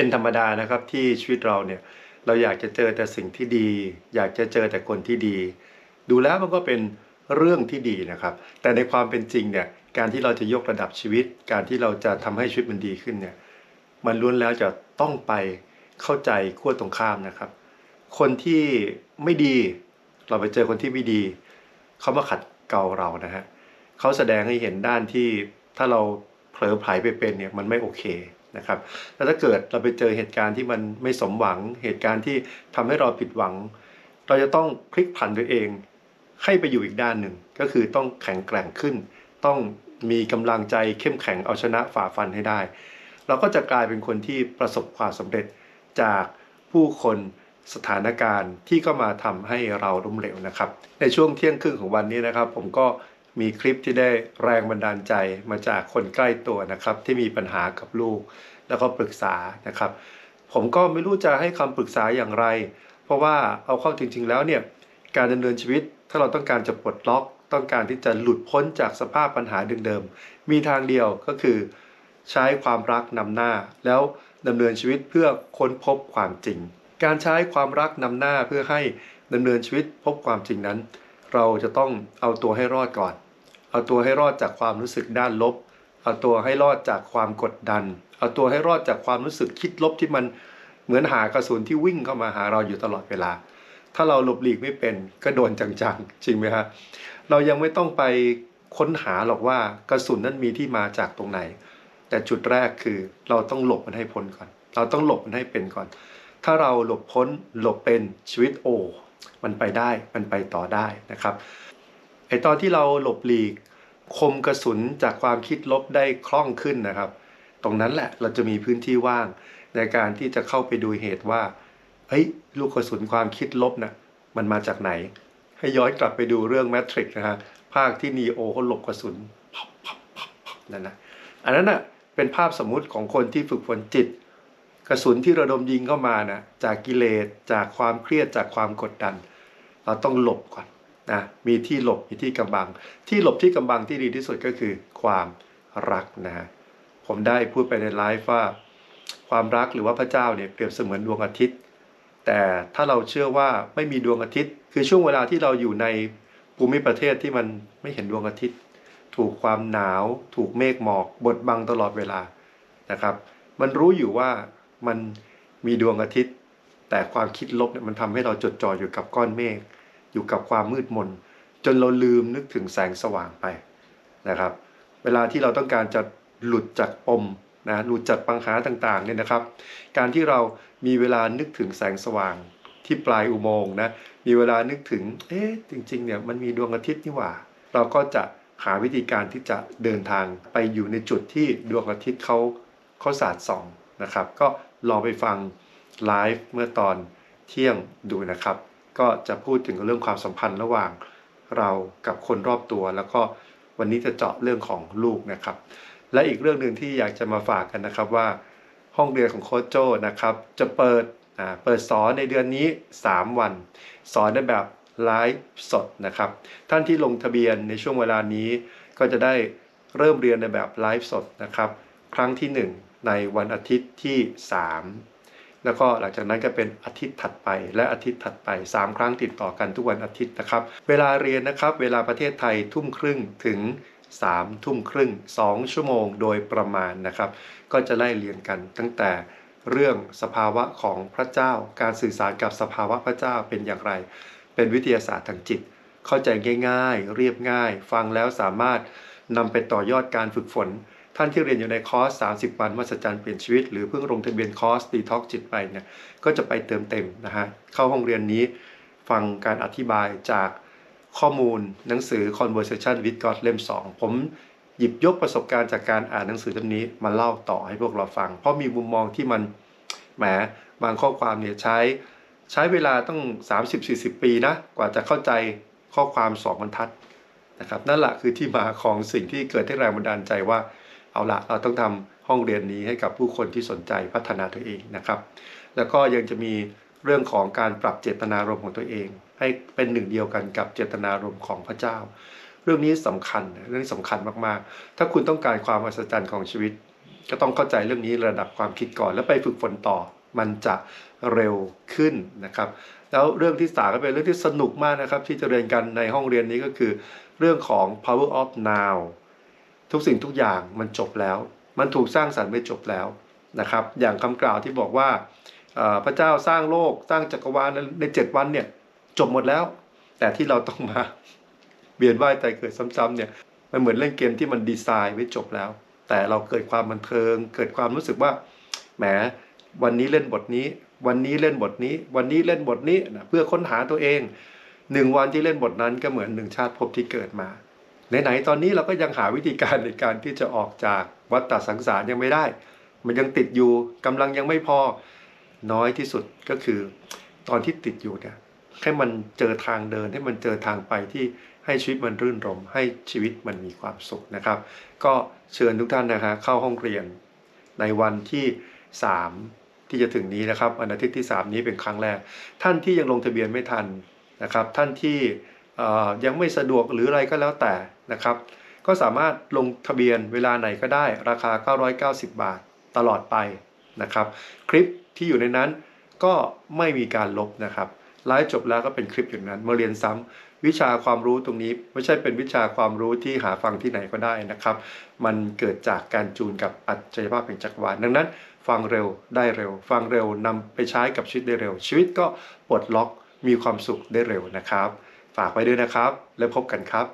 เป็นธรรมดานะครับที่ชีวิตเราเนี่ยเราอยากจะเจอแต่สิ่งที่ดี อยากจะเจอแต่คนที่ดี ดูแล้วมันก็เป็นเรื่องที่ดีนะครับ แต่ในความเป็นจริงเนี่ยการที่เราจะยกระดับชีวิต การที่เราจะทำให้ชีวิตมันดีขึ้นเนี่ยมันล้วนแล้วจะต้องไปเข้าใจขั้วตรงข้ามนะครับ คนที่ไม่ดี เราไปเจอคนที่ไม่ดีเขามาขัดเกลาเรานะฮะเขาแสดงให้เห็นด้านที่ถ้าเราเผลอไผลไปเป็นเนี่ยมันไม่โอเค นะครับแล้วถ้าเกิดเราไปเจอเหตุการณ์ที่มันไม่สมหวัง เหตุการณ์ที่ทำให้เราผิดหวัง เราจะต้องพลิกผันตัวเอง ให้ไปอยู่อีกด้านหนึ่ง ก็คือต้องแข็งแกร่งขึ้น ต้องมีกำลังใจเข้มแข็งเอาชนะฝ่าฟันให้ได้ เราก็จะกลายเป็นคนที่ประสบความสำเร็จจากผู้คนสถานการณ์ที่ก็มาทำให้เราล้มเหลวนะครับ ในช่วงเที่ยงครึ่งของวันนี้นะครับ ผมก็ มีคลิปที่ได้แรงบันดาลใจมาจากคนใกล้ตัวนะครับ ที่มีปัญหากับลูก แล้วก็ปรึกษานะครับ ผมก็ไม่รู้จะให้คำปรึกษาอย่างไร เพราะว่าเอาเข้าจริง ๆ แล้วเนี่ยการดำเนินชีวิตถ้าเราต้องการจะปลดล็อก ต้องการที่จะหลุดพ้นจากสภาพปัญหาเดิมๆมีทางเดียวก็คือ ใช้ความรักนำหน้า แล้วดำเนินชีวิตเพื่อค้นพบความจริง การใช้ความรักนำหน้าเพื่อให้ดำเนินชีวิตพบความจริงนั้น เราจะต้องเอาตัวให้รอดก่อน เอาตัวให้รอดจากความรู้สึกด้านลบ เอาตัวให้รอดจากความกดดัน เอาตัวให้รอดจากความรู้สึกคิดลบที่มันเหมือนหากระสุนที่วิ่งเข้ามาหาเราอยู่ตลอดเวลา ถ้าเราหลบหลีกไม่เป็นก็โดนจังๆ จริงไหมฮะ เรายังไม่ต้องไปค้นหาหรอกว่ากระสุนนั้นมีที่มาจากตรงไหน แต่จุดแรกคือเราต้องหลบมันให้พ้นก่อน เราต้องหลบมันให้เป็นก่อน ถ้าเราหลบพ้นหลบเป็นชีวิตโอ มันไปได้มันไปต่อได้นะครับไอตอนที่เราหลบหลีกคมกระสุนจากความคิดลบได้คล่องขึ้นนะครับ ตรงนั้นแหละเราจะมีพื้นที่ว่างในการที่จะเข้าไปดูเหตุว่าเฮ้ยลูกกระสุนความคิดลบนะ่ะมันมาจากไหน ให้ย้อนกลับไปดูเรื่องแมทริกนะฮะภาคที่นีโอเขาหลบกระสุนพับพับพับนั่นนะอันนั้นน่ะเป็นภาพสมมุติของคนที่ฝึกฝนจิต กระสุนที่ระดมยิงเข้ามานะจากกิเลสจากความเครียดจากความกดดัน เราต้องหลบก่อนนะมีที่หลบมีที่กำบัง ที่หลบที่กำบังที่ดีที่สุดก็คือความรักนะฮะผมได้พูดไปในไลฟ์ว่า ความรักหรือว่าพระเจ้าเนี่ยเปรียบเสมือนดวงอาทิตย์ แต่ถ้าเราเชื่อว่าไม่มีดวงอาทิตย์ คือช่วงเวลาที่เราอยู่ในภูมิประเทศที่มันไม่เห็นดวงอาทิตย์ ถูกความหนาว ถูกเมฆหมอกบดบังตลอดเวลานะครับ มันรู้อยู่ว่า มันมีดวงอาทิตย์ แต่ความคิดลบเนี่ยมันทำให้เราจดจ่ออยู่กับก้อนเมฆอยู่กับความมืดมน จนเราลืมนึกถึงแสงสว่างไปนะครับ เวลาที่เราต้องการจะหลุดจากปมนะหลุดจากปัญหาต่างๆเนี่ยนะครับ การที่เรามีเวลานึกถึงแสงสว่างที่ปลายอุโมงค์นะมีเวลานึกถึงเอ๊ะจริงๆเนี่ยมันมีดวงอาทิตย์นี่หว่า เราก็จะหาวิธีการที่จะเดินทางไปอยู่ในจุดที่ดวงอาทิตย์เขาเขาสาดส่องนะครับ ก็ ลองไปฟังไลฟ์เมื่อตอนเที่ยงดูนะครับ ก็จะพูดถึงเรื่องความสัมพันธ์ระหว่างเรากับคนรอบตัว แล้วก็วันนี้จะเจาะเรื่องของลูกนะครับ และอีกเรื่องหนึ่งที่อยากจะมาฝากกันนะครับว่า ห้องเรียนของโค้ชโจนะครับ จะเปิดเปิดสอนในเดือนนี้ 3 วัน สอนในแบบไลฟ์สดนะครับ ท่านที่ลงทะเบียนในช่วงเวลานี้ก็จะได้เริ่มเรียนในแบบไลฟ์สดนะครับ ครั้งที่ 1 ในวันอาทิตย์ที่ 3 แล้วก็หลังจากนั้นก็เป็นอาทิตย์ถัดไปและอาทิตย์ถัดไป 3 ครั้งติดต่อกันทุกวันอาทิตย์นะครับ เวลาเรียนนะครับ เวลาประเทศไทยทุ่มครึ่งถึง3ทุ่มครึ่ง 2 ชั่วโมงโดยประมาณนะครับ ก็จะไล่เรียนกันตั้งแต่เรื่องสภาวะของพระเจ้า การสื่อสารกับสภาวะพระเจ้าเป็นอย่างไร เป็นวิทยาศาสตร์ทางจิต เข้าใจง่าย ๆ เรียบง่าย ฟังแล้วสามารถนำไปต่อยอดการฝึกฝน ท่านที่เรียนอยู่ในคอร์ส 30 วันมหัศจรรย์เปลี่ยนชีวิต หรือเพิ่งลงทะเบียนคอร์สดีท็อกจิตไปเนี่ยก็จะไปเติมเต็มนะฮะเข้าห้องเรียนนี้ฟังการอธิบายจากข้อมูลหนังสือ Conversation with God เล่ม 2 ผมหยิบยกประสบการณ์จากการอ่านหนังสือเล่มนี้มาเล่าต่อให้พวกเราฟัง เพราะมีมุมมองที่มันแหมบางข้อความเนี่ยใช้ใช้เวลาต้อง 30-40 ปีนะกว่าจะเข้าใจข้อความสองบรรทัดนะครับนั่นแหละคือที่มาของสิ่งที่เกิดให้แรงบันดาลใจว่า เอาละเราต้องทำห้องเรียนนี้ให้กับผู้คนที่สนใจพัฒนาตัวเองนะครับ แล้วก็ยังจะมีเรื่องของการปรับเจตนารมณ์ของตัวเอง ให้เป็นหนึ่งเดียวกันกับเจตนารมณ์ของพระเจ้า เรื่องนี้สำคัญเรื่องนี้สำคัญมากๆ ถ้าคุณต้องการความอัศจรรย์ของชีวิต ก็ต้องเข้าใจเรื่องนี้ระดับความคิดก่อน แล้วไปฝึกฝนต่อมันจะเร็วขึ้นนะครับ แล้วเรื่องที่สามก็เป็นเรื่องที่สนุกมากนะครับ ที่จะเรียนกันในห้องเรียนนี้ก็คือ เรื่องของ power of now ทุกสิ่งทุกอย่างมันจบแล้ว มันถูกสร้างสรรค์ไว้จบแล้วนะครับ อย่างคำกล่าวที่บอกว่าพระเจ้าสร้างโลกสร้างจักรวาลในเจ็ดวันเนี่ยจบหมดแล้ว แต่ที่เราต้องมาเวียนว่ายตายเกิดซ้ำๆเนี่ยมันเหมือนเล่นเกมที่มันดีไซน์ไว้จบแล้ว แต่เราเกิดความบันเทิง เกิดความรู้สึกว่าแหมวันนี้เล่นบทนี้ วันนี้เล่นบทนี้ วันนี้เล่นบทนี้นะเพื่อค้นหาตัวเองหนึ่งวันที่เล่นบทนั้นก็เหมือนหนึ่งชาติภพที่เกิดมา ไหนๆตอนนี้เราก็ยังหาวิธีการในการที่จะออกจากวัฏฏสังสารยังไม่ได้ มันยังติดอยู่กำลังยังไม่พอน้อยที่สุดก็คือ ตอนที่ติดอยู่เนี่ยให้มันเจอทางเดินให้มันเจอทางไปที่ให้ชีวิตมันรื่นรม ให้ชีวิตมันมีความสุขนะครับ ก็เชิญทุกท่านนะฮะเข้าห้องเรียน ในวันที่ 3 ที่จะถึงนี้นะครับวันอาทิตย์ที่ 3 นี้เป็นครั้งแรก ท่านที่ยังลงทะเบียนไม่ทันนะครับ ท่านที่ ยังไม่สะดวกหรืออะไรก็แล้วแต่นะครับ ก็สามารถลงทะเบียนเวลาไหนก็ได้ราคา 990 บาทตลอดไปนะครับ คลิปที่อยู่ในนั้นก็ไม่มีการลบนะครับไลฟ์จบแล้วก็เป็นคลิปอยู่นั้นมาเรียนซ้ำวิชาความรู้ตรงนี้ไม่ใช่เป็นวิชาความรู้ที่หาฟังที่ไหนก็ได้นะครับ มันเกิดจากการจูนกับอัจฉริยภาพแห่งจักรวาลดังนั้น ฟังเร็วได้เร็ว ฟังเร็วนำไปใช้กับชีวิตได้เร็ว ชีวิตก็ปลดล็อกมีความสุขได้เร็วนะครับ ฝากไว้ด้วยนะครับ แล้วพบกันครับ